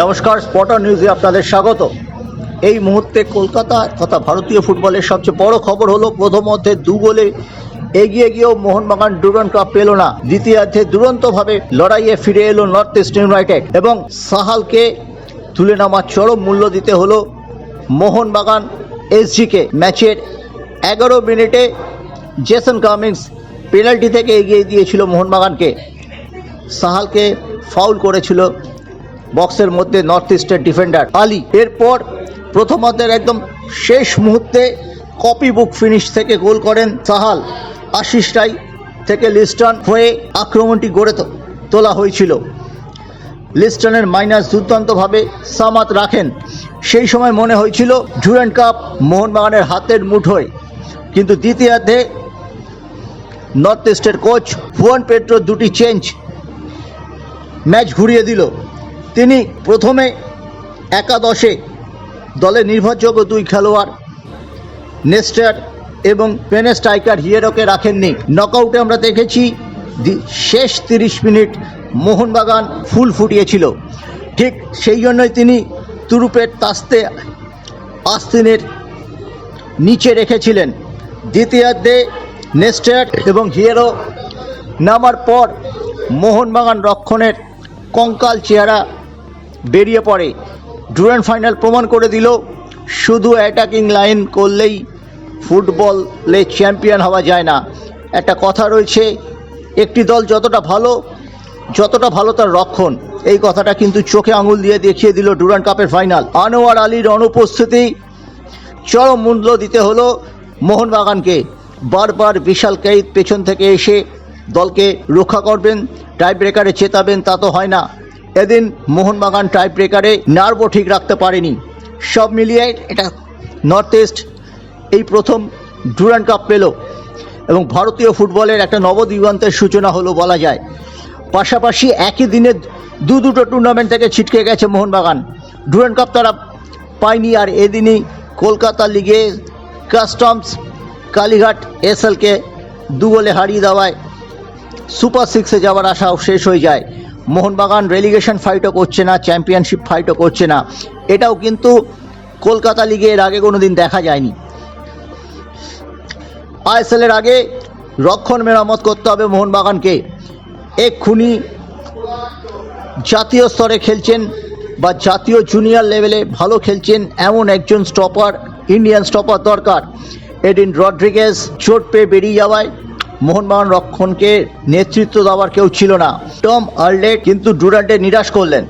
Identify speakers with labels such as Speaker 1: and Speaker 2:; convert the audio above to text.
Speaker 1: নমস্কার স্পটার নিউজে আপনাদের স্বাগত। এই মুহূর্তে কলকাতা তথা ভারতীয় ফুটবলের সবচেয়ে বড় খবর হলো, প্রথম অর্ধে দু গোলে এগিয়ে গিয়েও মোহনবাগান ডুরান কাপ পেল না। দ্বিতীয়ার্ধে দুরন্তভাবে লড়াইয়ে ফিরে এলো নর্থ ইস্ট ইউনাইটেড এবং সাহালকে তুলে নামার চরম মূল্য দিতে হলো মোহনবাগান এসজিকে। ম্যাচের এগারো মিনিটে জেসন কামিংস পেনাল্টি থেকে এগিয়ে দিয়েছিল মোহনবাগানকে। সাহালকে ফাউল করেছিল বক্সের মধ্যে নর্থ ইস্টের ডিফেন্ডার আলী। এরপর প্রথম অর্ধের একদম শেষ মুহূর্তে কপি বুক ফিনিশ থেকে গোল করেন সাহাল। আশিস রাই থেকে লিস্টন হয়ে আক্রমণটি গড়ে তোলা হয়েছিল। লিস্টনের মাইনাস দুর্দান্তভাবে সামাত রাখেন। সেই সময় মনে হয়েছিল ডুরান্ড কাপ মোহনবাগানের হাতের মুঠোয় কিন্তু দ্বিতীয়ার্ধে নর্থ ইস্টের কোচ হুয়ান পেট্রো দুটি চেঞ্জ ম্যাচ ঘুরিয়ে দিল। তিনি প্রথমে একাদশে দলের নির্ভরযোগ্য দুই খেলোয়াড়, নেস্টার এবং পেনে স্ট্রাইকার হিয়েরোকে রাখেননি। নকআউটে আমরা দেখেছি শেষ তিরিশ মিনিট মোহনবাগান ফুল ফুটিয়েছিল। ঠিক সেই জন্যই তিনি তুরুপের তাস্তে আস্তিনের নিচে রেখেছিলেন। দ্বিতীয়ার্ধে নেস্টার এবং হিয়েরো নামার পর মোহনবাগান রক্ষণের কঙ্কাল চেহারা বেরিয়ে পড়ে। ডুরান্ড ফাইনাল প্রমাণ করে দিল, শুধু অ্যাটাকিং লাইন করলেই ফুটবলে চ্যাম্পিয়ন হওয়া যায় না। একটা কথা রয়েছে, একটি দল যতটা ভালো যতটা ভালো তার রক্ষণ। এই কথাটা কিন্তু চোখে আঙুল দিয়ে দেখিয়ে দিল ডুরান্ড কাপের ফাইনাল। আনোয়ার আলীর অনুপস্থিতি চরম মূল্য দিতে হলো মোহনবাগানকে। বারবার বিশাল কেইত পেছন থেকে এসে দলকে রক্ষা করবেন টাই ব্রেকারে চেতাবেন, তা তো হয় না। এদিন মোহনবাগান টাই ব্রেকারে নার্ভও ঠিক রাখতে পারেনি। সব মিলিয়ে এটা নর্থ ইস্ট এই প্রথম ডুরান্ড কাপ পেল এবং ভারতীয় ফুটবলের একটা নবদিগন্তের সূচনা হলো বলা যায়। পাশাপাশি একই দিনে দু দুটো টুর্নামেন্ট থেকে ছিটকে গেছে মোহনবাগান। ডুরান্ড কাপ তারা পায়নি আর এদিনই কলকাতা লিগে কাস্টমস কালীঘাট এসএলকে দু গোলে হারিয়ে দেওয়ায় সুপার সিক্সে যাওয়ার আশাও শেষ হয়ে যায়। মোহনবাগান রেলিগেশন ফাইটও করছে না চ্যাম্পিয়নশিপ ফাইটও করছে না। এটাও কিন্তু কলকাতা লিগে এর আগে কোনো দিন দেখা যায়নি। আইএসএলের আগে রক্ষণ মেরামত করতে হবে মোহনবাগানকে। এক্ষুনি জাতীয় স্তরে খেলছেন বা জাতীয় জুনিয়র লেভেলে ভালো খেলছেন এমন একজন স্টপার ইন্ডিয়ান স্টপার দরকার। এডিন রড্রিগেজ চোট পেয়ে বেরিয়ে যাওয়ায় মোহনবাগান রক্ষণকে নেতৃত্ব দেওয়ার কেউ ছিল না। টম আর্লেট কিন্তু ডুরান্টে নিরাশ করলেন।